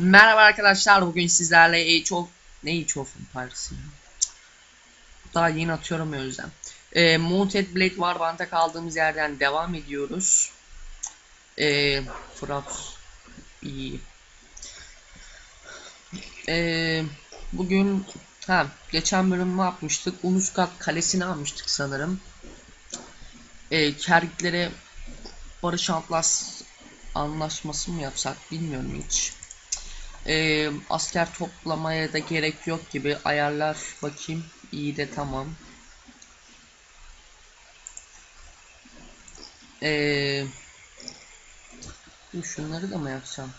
Merhaba arkadaşlar bugün sizlerle Age of ne Age of Empires ya? Daha yeni atıyorum o yüzden. Ee, Mounted Blade Warband'a kaldığımız yerden devam ediyoruz. Ee, Fırat iyi. Ee, bugün ha geçen bölüm ne yapmıştık? Unuskat Kalesi'ni almıştık sanırım. Ee, Kergitlere Barış Antlas anlaşması mı yapsak bilmiyorum hiç. Ee, asker toplamaya da gerek yok gibi ayarlar bakayım iyi de tamam. Ee, dur şunları da mı yapsam?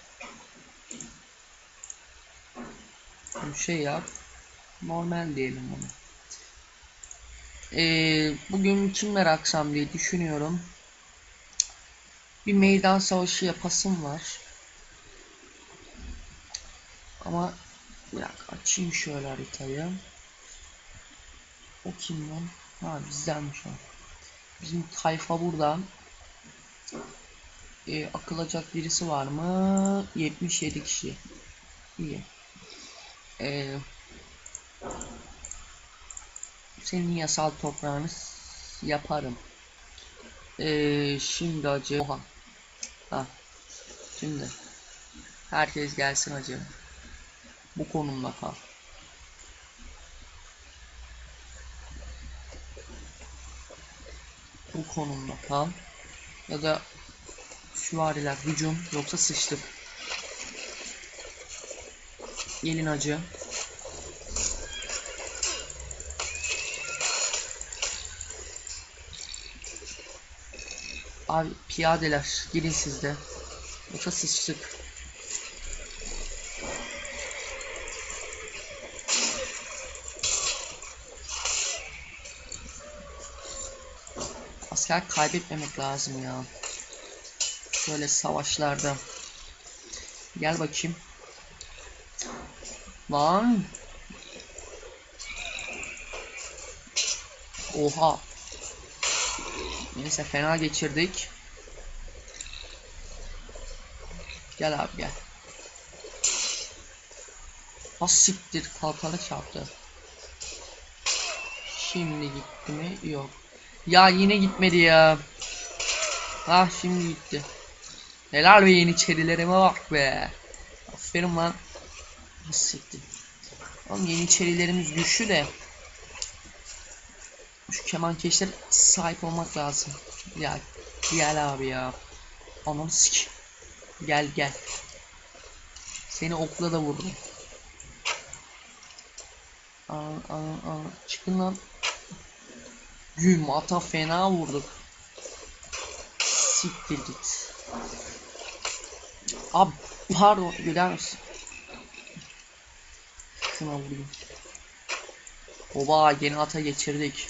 Bir şey yap. Normal diyelim bunu. Ee, bugün kim meraksam diye düşünüyorum. Bir meydan savaşı yapasım var. Ama bir dakika açayım şöyle haritayı. O kim lan? Ha bizdenmiş o. Bizim tayfa burada. Ee, akılacak birisi var mı? 77 kişi. İyi. Ee, senin yasal toprağını yaparım. Ee, şimdi acı. Oha. Ha. Şimdi. Herkes gelsin acı. Bu konumda kal. Bu konumda kal. Ya da süvariler hücum yoksa sıçtık. Gelin acı. Abi piyadeler gelin sizde. Yoksa sıçtık. Asker kaybetmemek lazım ya. Şöyle savaşlarda. Gel bakayım. Lan. Oha. Neyse fena geçirdik. Gel abi gel. Ha siktir kalkanı çarptı. Şimdi gitti mi? Yok. Ya yine gitmedi ya. Ha şimdi gitti. Helal be yeniçerilerime bak be. Aferin lan. Siktir. Oğlum yeniçerilerimiz güçlü de. Şu kemankeşlere sahip olmak lazım. Ya gel abi ya. Anam sik. Gel gel. Seni okla da vururum. Aa, aa, aa. Çıkın lan. Güm ata fena vurduk. Siktir git. Abi pardon gider misin? Şuna vurayım. Oba yeni ata geçirdik.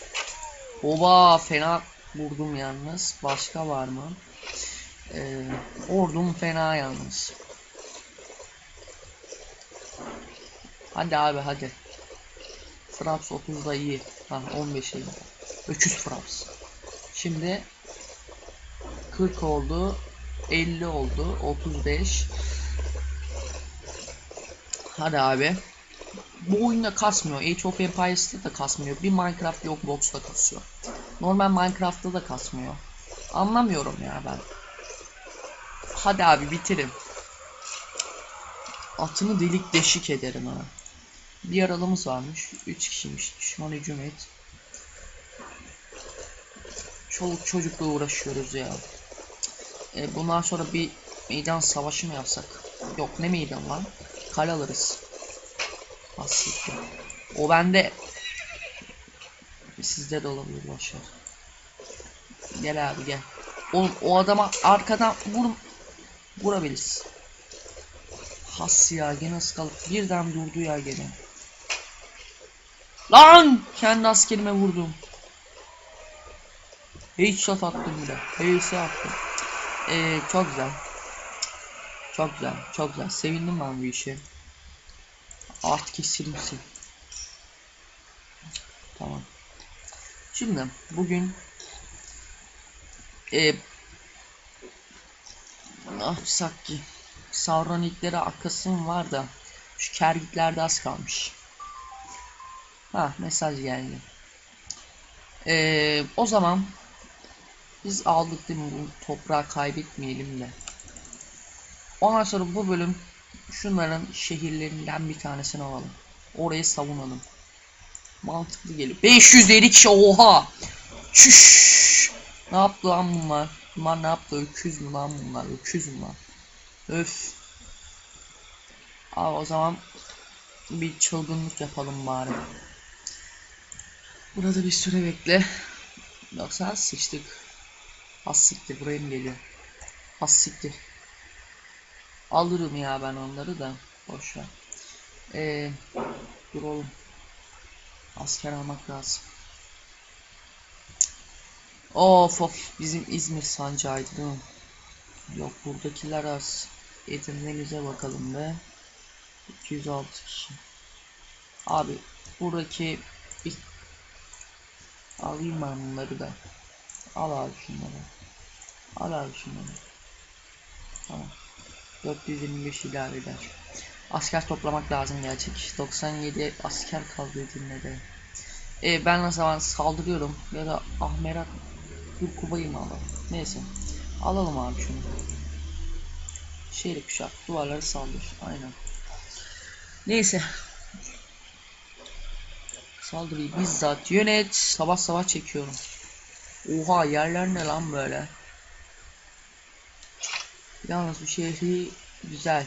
Oba fena vurdum yalnız. Başka var mı? Ee, ordum fena yalnız. Hadi abi hadi. Fraps 30'da iyi. Ha 15 iyi. Öküz Fraps. Şimdi 40 oldu. 50 oldu. 35. Hadi abi. Bu oyunda kasmıyor. Age of Empires'ta da kasmıyor. Bir Minecraft yok box'ta kasıyor. Normal Minecraft'ta da kasmıyor. Anlamıyorum ya ben. Hadi abi bitirin. Atını delik deşik ederim ha. Bir yaralımız varmış. 3 kişiymiş. Düşman hücum et. Çoluk çocukla uğraşıyoruz ya. E, bundan sonra bir meydan savaşı mı yapsak? Yok ne meydan lan? Kale alırız. Aslında. O bende. Sizde de olabilir boşver. Gel abi gel. Oğlum o adama arkadan vur vurabiliriz. Has ya gene ıskalıp birden durdu ya gene. Lan! Kendi askerime vurdum. Headshot attım bile. HS attım. Ee, çok güzel. Çok güzel. Çok güzel. Sevindim ben bu işe. Art kesilmişsin. Tamam. Şimdi bugün e, ne yapsak ki? Sauroniklere akasım var da şu kergiklerde az kalmış. Ha mesaj geldi. Ee, o zaman biz aldık değil mi bu toprağı kaybetmeyelim de. Ondan sonra bu bölüm şunların şehirlerinden bir tanesini alalım. Orayı savunalım. Mantıklı geliyor. 550 kişi oha. Çüş. Ne yaptı lan bunlar? Bunlar ne yaptı? Öküz mü lan bunlar? Öküz mü lan? Öf. Abi o zaman bir çılgınlık yapalım bari. Burada bir süre bekle. Yoksa sıçtık. Az siktir buraya mı geliyor? Az siktir. Alırım ya ben onları da. Boş ver. Ee, dur oğlum. Asker almak lazım. Of of bizim İzmir sancağıydı değil mi? Yok buradakiler az. Edirne'mize bakalım be. 206 kişi. Abi buradaki alayım ben bunları da. Al abi şunları. Al abi şunları. Tamam. 425 ilave eder. Asker toplamak lazım gerçek. 97 asker kaldı Edirne'de. E, ben o zaman saldırıyorum ya da Ahmerat Kurkubay'ı mı alalım? Neyse. Alalım abi şunu. Şehri kuşat. Duvarları saldır. Aynen. Neyse. Saldırıyı bizzat yönet. Sabah sabah çekiyorum. Oha yerler ne lan böyle? Yalnız bu şehri güzel.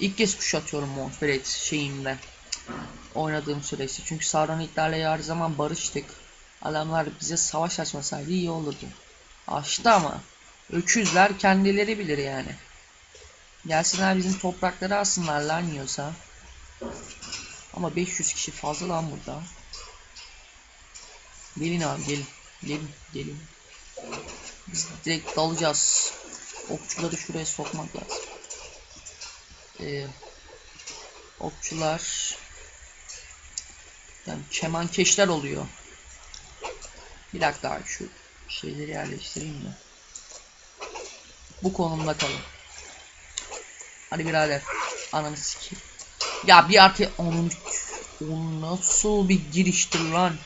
İlk kez kuşatıyorum Montferrat şeyinde. Oynadığım süreçte. Çünkü Sauronitlerle her zaman barıştık. Adamlar bize savaş açmasaydı iyi olurdu. Açtı ama. Öküzler kendileri bilir yani. Gelsinler bizim toprakları alsınlar lan yiyorsa. Ama 500 kişi fazla lan burada. Gelin abi gelin. Gelin gelin. Biz direkt dalacağız. Okçuları şuraya sokmak lazım. Ee, okçular yani kemankeşler oluyor. Bir dakika abi şu şeyleri yerleştireyim mi? Bu konumda kalın. Hadi birader. Ananı sikeyim. Ya bir artı onun o nasıl bir giriştir lan?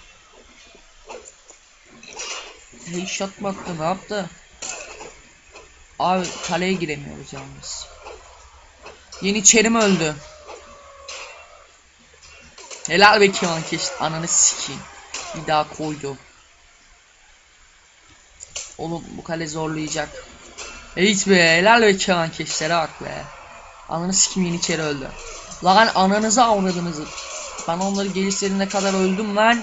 Headshot mı attı ne yaptı? Abi kaleye giremiyoruz yalnız. Yeniçerim öldü. Helal be Kemal Keş. Ananı sikeyim. Bir daha koydu. Oğlum bu kale zorlayacak. Hiç be helal be Kemal Keşlere bak be. Ananı sikeyim Yeniçeri öldü. Lan ananızı avradınızı. Ben onları gelişlerine kadar öldüm lan.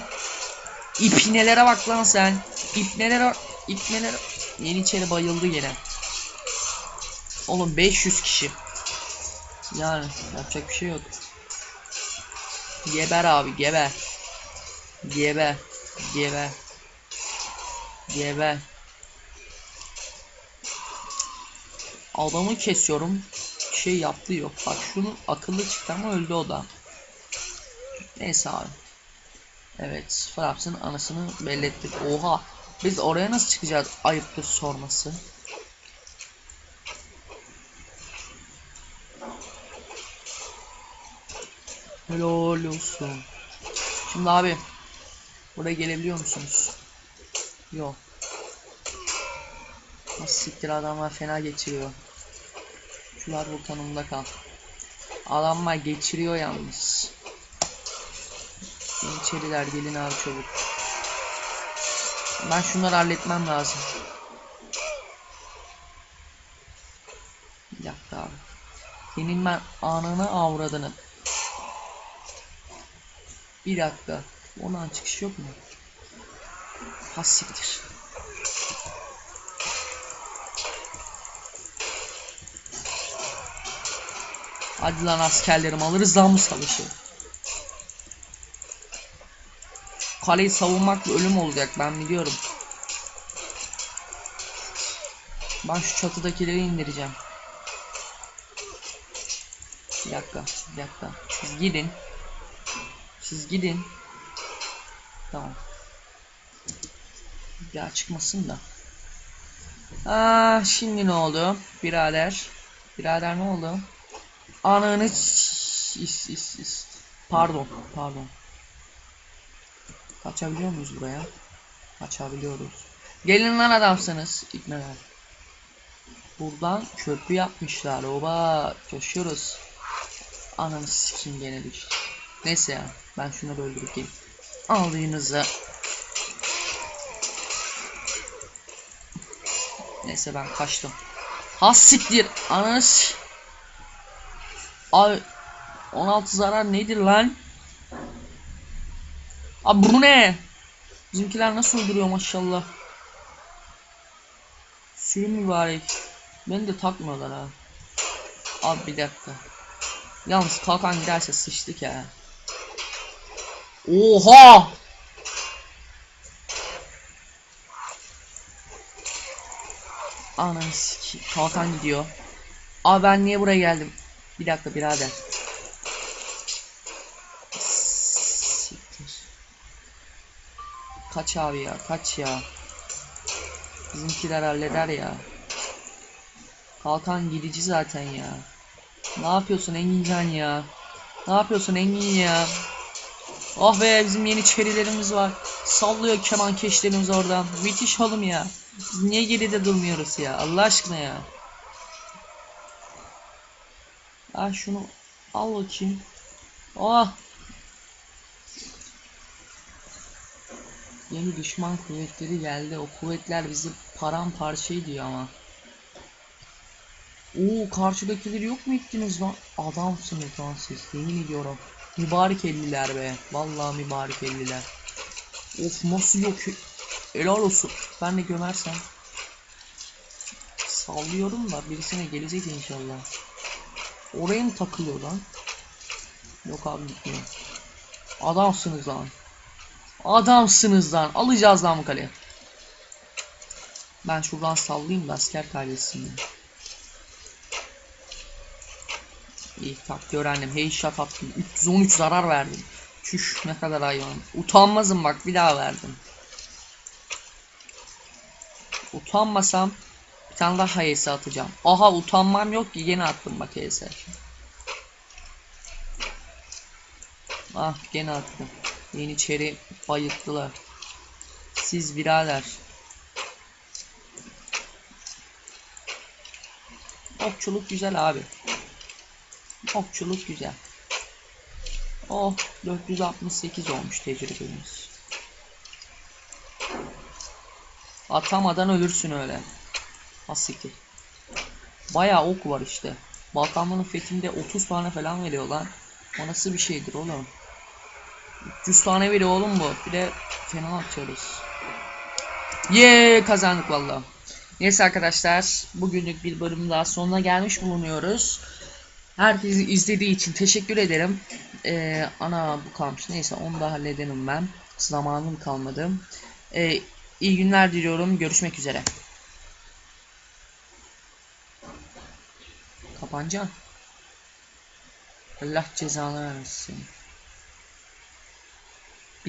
İpnelere bak lan sen. İpnelere İpnelere Yeniçeri bayıldı gene. Oğlum 500 kişi. Yani yapacak bir şey yok. Geber abi geber. Geber. Geber. Geber. Adamı kesiyorum. Şey yaptığı yok. Bak şunu akıllı çıktı ama öldü o da. Neyse abi. Evet. Fraps'ın anasını belli ettik. Oha. Biz oraya nasıl çıkacağız? Ayıptır sorması. Helal olsun. Şimdi abi buraya gelebiliyor musunuz? Yok. Nasıl siktir adamlar fena geçiriyor. Şular bu tanımda kal. Adamlar geçiriyor yalnız. İçeriler gelin abi çabuk. Ben şunları halletmem lazım. Bir dakika abi. Senin ben ananı avradını. Bir dakika. Ondan çıkış yok mu? Has siktir. Hadi lan askerlerim alırız lan bu savaşı. Kaleyi savunmakla ölüm olacak ben biliyorum. Ben şu çatıdakileri indireceğim. Bir dakika, bir dakika. Siz gidin. Siz gidin. Tamam. Ya çıkmasın da. Aa, şimdi ne oldu birader? Birader ne oldu? Ananı. Pardon, pardon. Kaçabiliyor muyuz buraya? Kaçabiliyoruz. Gelin lan adamsınız. İkmeler. Buradan köprü yapmışlar. Oba coşuyoruz. Ananı sikeyim gene düştü. Neyse ya ben şunları öldürüp geleyim. Aldığınızı. Neyse ben kaçtım. Ha siktir. Ananı Abi 16 zarar nedir lan? Abi bu ne? Bizimkiler nasıl öldürüyor maşallah. Sürüm mübarek. Beni de takmıyorlar ha. Abi bir dakika. Yalnız kalkan giderse sıçtık ya. Oha! Sikeyim. Kalkan gidiyor. Abi ben niye buraya geldim? Bir dakika birader. Siktir. Kaç abi ya kaç ya. Bizimkiler halleder ya. Kalkan gidici zaten ya. Ne yapıyorsun Engincan ya? Ne yapıyorsun Engin ya? Oh be bizim yeni çerilerimiz var. Sallıyor keman keşlerimiz oradan. Müthiş oğlum ya. Biz niye geride durmuyoruz ya? Allah aşkına ya. Ah şunu al bakayım. Oh. Yeni düşman kuvvetleri geldi. O kuvvetler bizi paramparça ediyor ama. Oo karşıdakileri yok mu ettiniz lan? Adamsınız lan siz. Yemin ediyorum. Mübarek elliler be. Vallahi mübarek elliler. Of nasıl yok? Helal olsun. Ben de gömersem. Sallıyorum da birisine gelecek inşallah. Oraya mı takılıyor lan? Yok abi gitmiyor. Adamsınız lan. Adamsınız lan. Alacağız lan bu kaleyi. Ben şuradan sallayayım da asker kaybetsin ya. İyi taktiği öğrendim. Headshot attım. 313 zarar verdim. Çüş ne kadar hayvan. Utanmazım bak bir daha verdim. Utanmasam bir tane daha HS atacağım. Aha utanmam yok ki yine attım bak HS. Ah gene attım. Yeniçeri bayılttılar. Siz birader. Okçuluk güzel abi. Okçuluk güzel. Oh 468 olmuş tecrübemiz. Atamadan ölürsün öyle. Asiktir. Bayağı ok var işte. Balkanların fethinde 30 tane falan veriyor lan. O nasıl bir şeydir oğlum? 300 tane veriyor oğlum bu. Bir de fena atıyoruz. Ye kazandık valla. Neyse arkadaşlar bugünlük bir bölüm daha sonuna gelmiş bulunuyoruz. Herkesi izlediği için teşekkür ederim. Ee, ana bu kalmış. Neyse onu da halledelim ben. Zamanım kalmadı. Ee, iyi günler diliyorum. Görüşmek üzere. Kapanca. Allah cezanı versin.